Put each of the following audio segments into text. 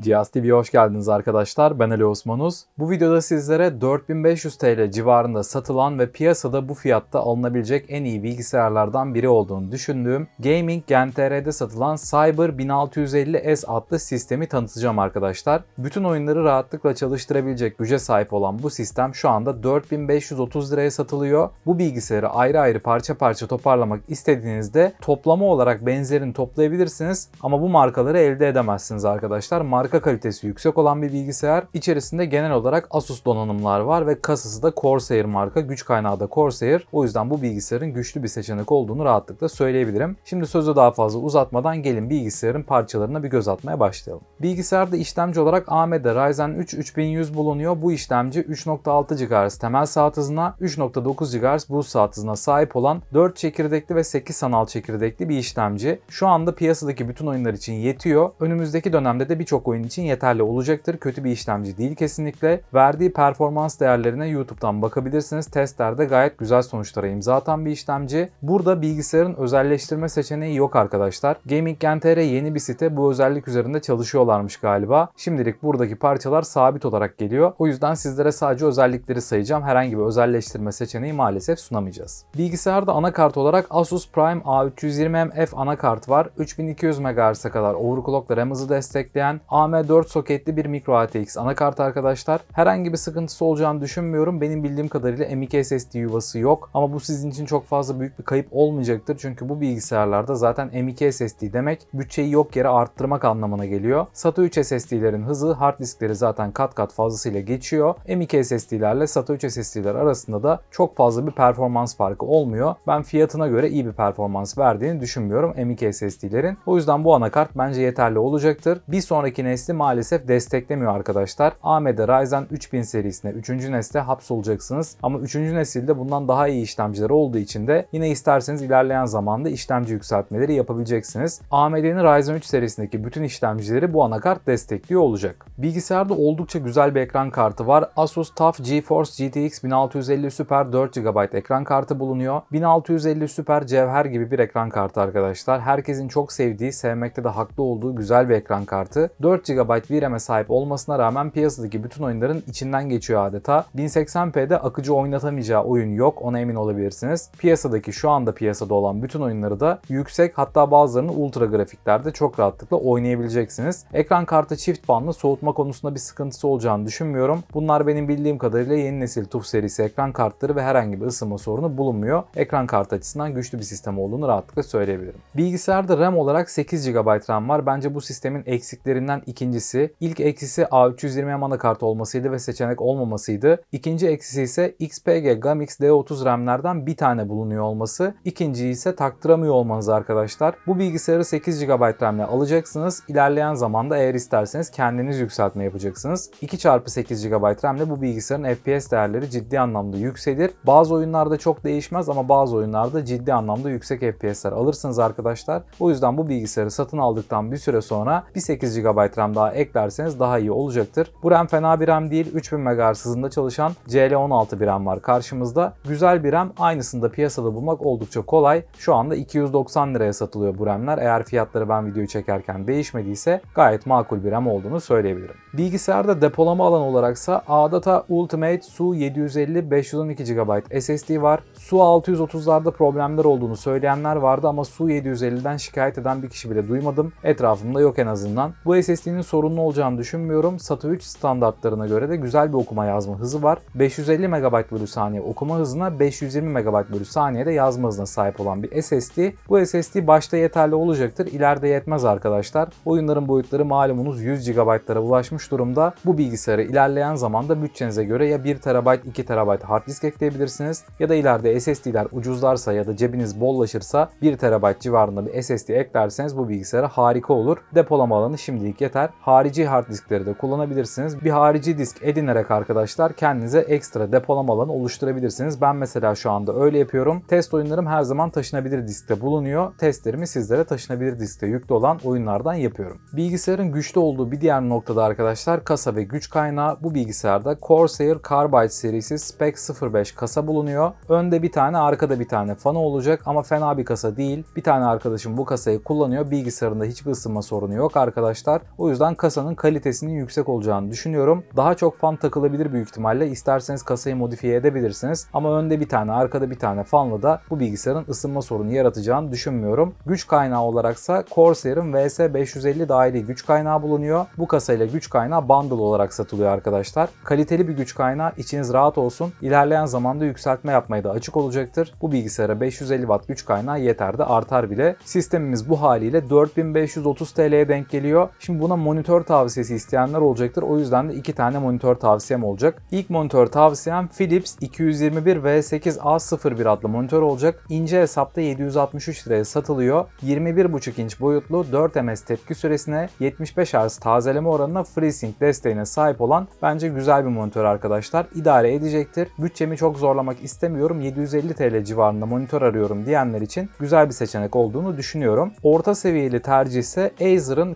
Cihaz TV'ye hoş geldiniz arkadaşlar. Ben Ali Osmanuz. Bu videoda sizlere 4500 TL civarında satılan ve piyasada bu fiyatta alınabilecek en iyi bilgisayarlardan biri olduğunu düşündüğüm Gaming Gen satılan Cyber 1650S adlı sistemi tanıtacağım arkadaşlar. Bütün oyunları rahatlıkla çalıştırabilecek güce sahip olan bu sistem şu anda 4530 liraya satılıyor. Bu bilgisayarı ayrı ayrı parça parça toparlamak istediğinizde toplama olarak benzerini toplayabilirsiniz ama bu markaları elde edemezsiniz arkadaşlar. Marka kalitesi yüksek olan bir bilgisayar. İçerisinde genel olarak Asus donanımlar var ve kasası da Corsair marka. Güç kaynağı da Corsair. O yüzden bu bilgisayarın güçlü bir seçenek olduğunu rahatlıkla söyleyebilirim. Şimdi sözü daha fazla uzatmadan gelin bilgisayarın parçalarına bir göz atmaya başlayalım. Bilgisayarda işlemci olarak AMD Ryzen 3 3100 bulunuyor. Bu işlemci 3.6 GHz temel saat hızına, 3.9 GHz boost saat hızına sahip olan 4 çekirdekli ve 8 sanal çekirdekli bir işlemci. Şu anda piyasadaki bütün oyunlar için yetiyor. Önümüzdeki dönemde de birçok oyun için yeterli olacaktır. Kötü bir işlemci değil kesinlikle. Verdiği performans değerlerine YouTube'dan bakabilirsiniz. Testlerde gayet güzel sonuçlara imza atan bir işlemci. Burada bilgisayarın özelleştirme seçeneği yok arkadaşlar. Gaming Gen TR yeni bir site. Bu özellik üzerinde çalışıyorlarmış galiba. Şimdilik buradaki parçalar sabit olarak geliyor. O yüzden sizlere sadece özellikleri sayacağım. Herhangi bir özelleştirme seçeneği maalesef sunamayacağız. Bilgisayarda anakart olarak Asus Prime A320MF anakart var. 3200 MHz'e kadar overclock ve RAM hızı destekleyen AM4 soketli bir micro ATX anakart arkadaşlar. Herhangi bir sıkıntısı olacağını düşünmüyorum. Benim bildiğim kadarıyla M.2 SSD yuvası yok. Ama bu sizin için çok fazla büyük bir kayıp olmayacaktır. Çünkü bu bilgisayarlarda zaten M.2 SSD demek bütçeyi yok yere arttırmak anlamına geliyor. SATA 3 SSD'lerin hızı hard diskleri zaten kat kat fazlasıyla geçiyor. M.2 SSD'lerle SATA 3 SSD'ler arasında da çok fazla bir performans farkı olmuyor. Ben fiyatına göre iyi bir performans verdiğini düşünmüyorum M.2 SSD'lerin. O yüzden bu anakart bence yeterli olacaktır. Bir sonraki nesli maalesef desteklemiyor arkadaşlar. AMD Ryzen 3000 serisine 3. nesle hapsolacaksınız. Ama 3. nesilde bundan daha iyi işlemciler olduğu için de yine isterseniz ilerleyen zamanda işlemci yükseltmeleri yapabileceksiniz. AMD'nin Ryzen 3 serisindeki bütün işlemcileri bu anakart destekliyor olacak. Bilgisayarda oldukça güzel bir ekran kartı var. Asus TUF GeForce GTX 1650 Super 4 GB ekran kartı bulunuyor. 1650 Super Cevher gibi bir ekran kartı arkadaşlar. Herkesin çok sevdiği, sevmekte de haklı olduğu güzel bir ekran kartı. 4 GB VRAM'e sahip olmasına rağmen piyasadaki bütün oyunların içinden geçiyor adeta. 1080p'de akıcı oynatamayacağı oyun yok ona emin olabilirsiniz. Piyasadaki şu anda piyasada olan bütün oyunları da yüksek hatta bazılarını ultra grafiklerde çok rahatlıkla oynayabileceksiniz. Ekran kartı çift banlı soğutma konusunda bir sıkıntısı olacağını düşünmüyorum. Bunlar benim bildiğim kadarıyla yeni nesil TUF serisi ekran kartları ve herhangi bir ısınma sorunu bulunmuyor. Ekran kartı açısından güçlü bir sistem olduğunu rahatlıkla söyleyebilirim. Bilgisayarda RAM olarak 8 GB RAM var. Bence bu sistemin eksiklerinden ikincisi. İlk eksisi A320M anakart olmasıydı ve seçenek olmamasıydı. İkinci eksisi ise XPG Gamix D30 RAM'lerden bir tane bulunuyor olması. İkinciyi ise taktıramıyor olmanız arkadaşlar. Bu bilgisayarı 8 GB RAM ile alacaksınız. İlerleyen zamanda eğer isterseniz kendiniz yükseltme yapacaksınız. 2x8 GB RAM ile bu bilgisayarın FPS değerleri ciddi anlamda yükselir. Bazı oyunlarda çok değişmez ama bazı oyunlarda ciddi anlamda yüksek FPS'ler alırsınız arkadaşlar. O yüzden bu bilgisayarı satın aldıktan bir süre sonra bir 8 GB RAM daha eklerseniz daha iyi olacaktır. Bu RAM fena bir RAM değil. 3000 MHz hızında çalışan CL16 bir RAM var karşımızda. Güzel bir RAM. Aynısını da piyasada bulmak oldukça kolay. Şu anda 290 liraya satılıyor bu RAM'ler. Eğer fiyatları ben videoyu çekerken değişmediyse gayet makul bir RAM olduğunu söyleyebilirim. Bilgisayarda depolama alanı olaraksa ADATA Ultimate Su 750 512 GB SSD var. Su 630'larda problemler olduğunu söyleyenler vardı ama Su 750'den şikayet eden bir kişi bile duymadım. Etrafımda yok en azından. Bu SSD'nin sorunlu olacağını düşünmüyorum. SATA 3 standartlarına göre de güzel bir okuma yazma hızı var. 550 MB bölü saniye okuma hızına 520 MB bölü saniyede yazma hızına sahip olan bir SSD. Bu SSD başta yeterli olacaktır. İleride yetmez arkadaşlar. Oyunların boyutları malumunuz 100 GB'lara ulaşmış durumda. Bu bilgisayarı ilerleyen zamanda bütçenize göre ya 1 TB 2 TB hard disk ekleyebilirsiniz ya da ileride SSD'ler ucuzlarsa ya da cebiniz bollaşırsa 1 TB civarında bir SSD eklerseniz bu bilgisayara harika olur. Depolama alanı şimdilik yeter. Harici hard diskleri de kullanabilirsiniz. Bir harici disk edinerek arkadaşlar kendinize ekstra depolama alanı oluşturabilirsiniz. Ben mesela şu anda öyle yapıyorum. Test oyunlarım her zaman taşınabilir diskte bulunuyor. Testlerimi sizlere taşınabilir diskte yüklü olan oyunlardan yapıyorum. Bilgisayarın güçlü olduğu bir diğer noktada arkadaşlar kasa ve güç kaynağı. Bu bilgisayarda Corsair Carbide serisi Spec 05 kasa bulunuyor. Önde bir tane arkada bir tane fanı olacak ama fena bir kasa değil. Bir tane arkadaşım bu kasayı kullanıyor. Bilgisayarında hiçbir ısınma sorunu yok arkadaşlar. O O yüzden kasanın kalitesinin yüksek olacağını düşünüyorum. Daha çok fan takılabilir büyük ihtimalle. İsterseniz kasayı modifiye edebilirsiniz. Ama önde bir tane, arkada bir tane fanla da bu bilgisayarın ısınma sorunu yaratacağını düşünmüyorum. Güç kaynağı olaraksa Corsair'ın VS550 dahili güç kaynağı bulunuyor. Bu kasayla güç kaynağı bundle olarak satılıyor arkadaşlar. Kaliteli bir güç kaynağı içiniz rahat olsun. İlerleyen zamanda yükseltme yapmaya da açık olacaktır. Bu bilgisayara 550 Watt güç kaynağı yeter de artar bile. Sistemimiz bu haliyle 4530 TL'ye denk geliyor. Şimdi buna monitör tavsiyesi isteyenler olacaktır. O yüzden de iki tane monitör tavsiyem olacak. İlk monitör tavsiyem Philips 221 V8A01 adlı monitör olacak. İnce hesapta 763 liraya satılıyor. 21.5 inç boyutlu 4 ms tepki süresine 75 Hz tazeleme oranına FreeSync desteğine sahip olan bence güzel bir monitör arkadaşlar. İdare edecektir. Bütçemi çok zorlamak istemiyorum. 750 TL civarında monitör arıyorum diyenler için güzel bir seçenek olduğunu düşünüyorum. Orta seviyeli tercih ise Acer'ın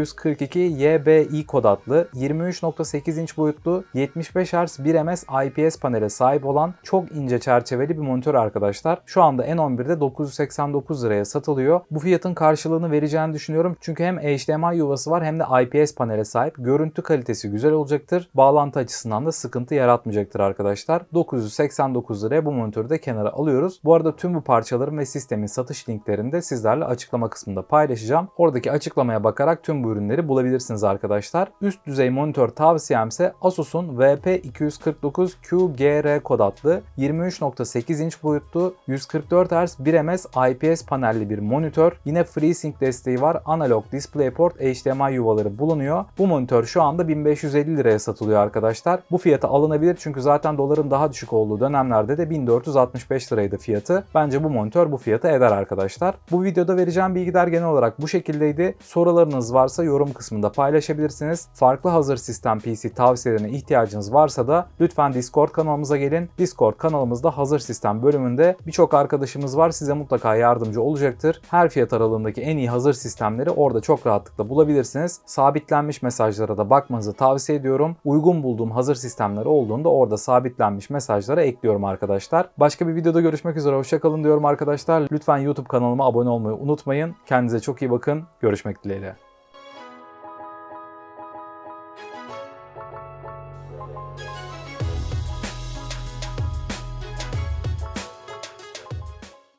KA242YBI kod adlı 23.8 inç boyutlu 75 Hz 1 ms IPS panele sahip olan çok ince çerçeveli bir monitör arkadaşlar. Şu anda N11'de 989 liraya satılıyor. Bu fiyatın karşılığını vereceğini düşünüyorum. Çünkü hem HDMI yuvası var hem de IPS panele sahip. Görüntü kalitesi güzel olacaktır. Bağlantı açısından da sıkıntı yaratmayacaktır arkadaşlar. 989 liraya bu monitörü de kenara alıyoruz. Bu arada tüm bu parçaların ve sistemin satış linklerini de sizlerle açıklama kısmında paylaşacağım. Oradaki açıklamaya bakarak tüm bu ürünleri bulabilirsiniz arkadaşlar. Üst düzey monitör tavsiyemse Asus'un VP249QGR kod adlı 23.8 inç boyutlu 144 Hz 1 ms IPS panelli bir monitör. Yine FreeSync desteği var. Analog DisplayPort HDMI yuvaları bulunuyor. Bu monitör şu anda 1550 liraya satılıyor arkadaşlar. Bu fiyata alınabilir çünkü zaten doların daha düşük olduğu dönemlerde de 1465 liraydı fiyatı. Bence bu monitör bu fiyata eder arkadaşlar. Bu videoda vereceğim bilgiler genel olarak bu şekildeydi. Sorularınız varsa yorum kısmında paylaşabilirsiniz. Farklı hazır sistem PC tavsiyelerine ihtiyacınız varsa da lütfen Discord kanalımıza gelin. Discord kanalımızda hazır sistem bölümünde birçok arkadaşımız var. Size mutlaka yardımcı olacaktır. Her fiyat aralığındaki en iyi hazır sistemleri orada çok rahatlıkla bulabilirsiniz. Sabitlenmiş mesajlara da bakmanızı tavsiye ediyorum. Uygun bulduğum hazır sistemler olduğunda orada sabitlenmiş mesajlara ekliyorum arkadaşlar. Başka bir videoda görüşmek üzere. Hoşçakalın diyorum arkadaşlar. Lütfen YouTube kanalıma abone olmayı unutmayın. Kendinize çok iyi bakın. Görüşmek dileğiyle.